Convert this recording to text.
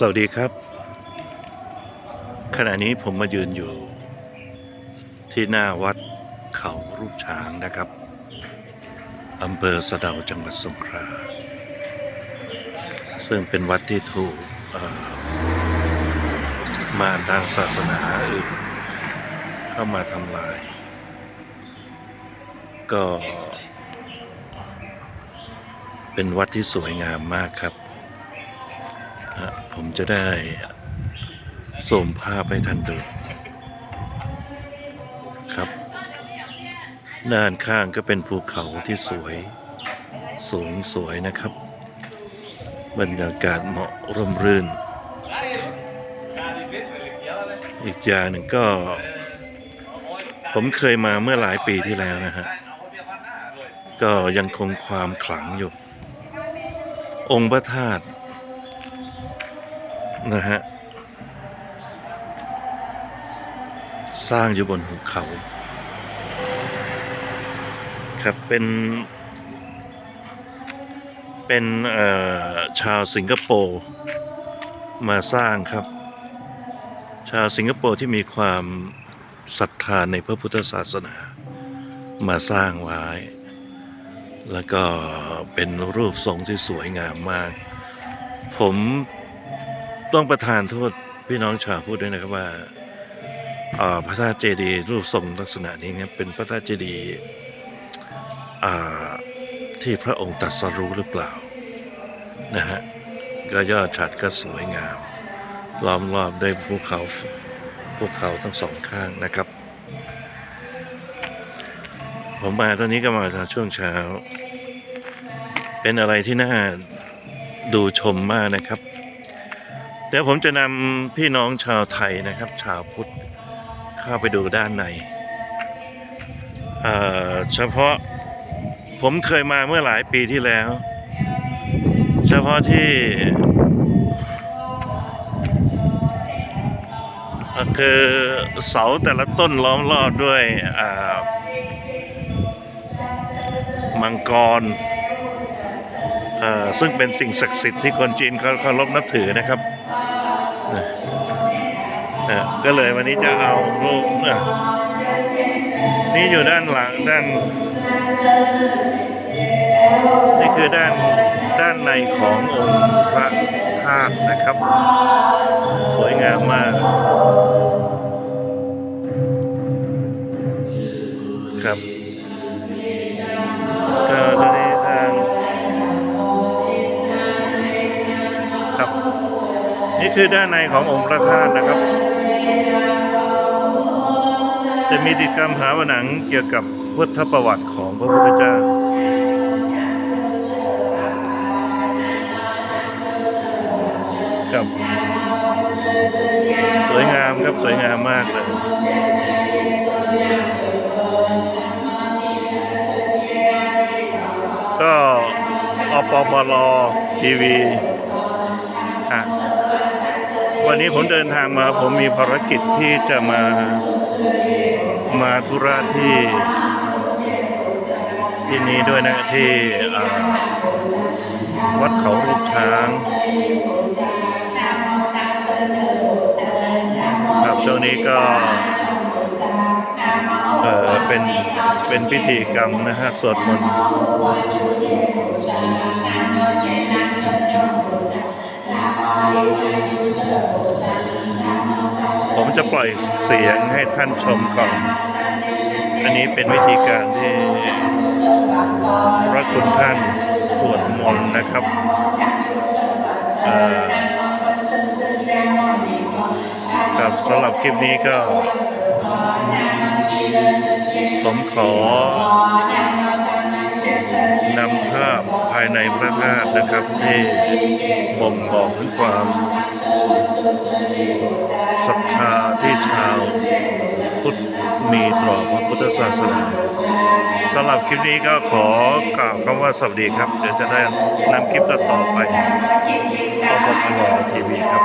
สวัสดีครับ ขณะนี้ผมมายืนอยู่ ที่หน้าวัดเขารูปช้างนะครับอำเภอสะเดาจังหวัดสงขลาซึ่งเป็นวัดที่ถูกมารทางศาสนาอื่นเข้ามาทำลาย ก็ เป็นวัดที่สวยงามมากครับ ผมจะได้ส่งภาพให้ท่านดูครับด้านข้างก็เป็นภูเขาที่สวย สูงสวยนะครับ บรรยากาศเหมาะร่มรื่น อีกอย่างหนึ่งก็ ผมเคยมาเมื่อหลายปีที่แล้วนะฮะ ก็ยังคงความขลังอยู่ องค์พระธาตุ นะฮะ สร้างอยู่บนหุบเขา ครับ เป็น เป็นชาวสิงคโปร์มาสร้างครับ ชาวสิงคโปร์ที่มีความศรัทธาในพระพุทธศาสนา มาสร้างไว้ แล้วก็เป็นรูปทรงที่สวยงามมาก ผม ต้องประทานโทษพี่น้องชาวพูดด้วยนะครับว่าพระธาตุเจดีย์รูปทรงลักษณะนี้เนี่ยเป็นพระธาตุเจดีย์ที่พระองค์ตรัสรู้หรือเปล่านะฮะก็ยอดฉัดก็สวยงาม ล้อมรอบด้วยภูเขาภูเขาทั้งสองข้างนะครับ ผมมาตอนนี้ก็มาช่วงเช้า เป็นอะไรที่น่าดูชมมากนะครับ เดี๋ยวผมจะนำพี่น้องชาวไทยนะครับ ชาวพุทธเข้าไปดูด้านในเอ่อเฉพาะผมเคยมาเมื่อหลายปีที่แล้ว เฉพาะที่คือเสาแต่ละต้นล้อมรอบด้วยอ่ามังกรอ่อซึ่งเป็นสิ่งศักดิ์สิทธิ์ที่คนจีนเขาเคารพนับถือนะครับ นะก็เลยวันนี้จะเอารูปนะนี่อยู่ด้านหลังด้าน นี่คือด้านด้านในขององค์พระธาตุนะครับ สวยงามมากครับก็ตอนนี้ทางครับ นี่คือด้านในขององค์พระธาตุนะครับ จะมีติดกรรมหาผนังเกี่ยวกับพุทธประวัติของพระพุทธเจ้าครับสวยงามครับสวยงามมากเลยก็อปปลทีวีอะ วันนี้ผมเดินทางมาผมมีภารกิจที่จะมามาธุระที่ ที่นี้ด้วยนะที่วัดเขารูปช้างครับช่วงนี้ก็เออเป็นเป็นพิธีกรรมนะฮะสวดมนต์ จะปล่อยเสียงให้ท่านชมก่อน อันนี้เป็นวิธีการที่พระคุณท่านสวดมนต์นะครับเอ่อครับสำหรับคลิปนี้ก็ ผมขอนำภาพายในพระธาตุนะครับที่บ่งบอกถึงความศรัทธาที่ชาวพุทธมีต่อพระพุทธศาสนาสำหรับคลิปนี้ก็ขอกล่าวคำว่าสวัสดีครับ เดี๋ยวจะได้นำคลิปต่อไปขอบคุณทีวีครับ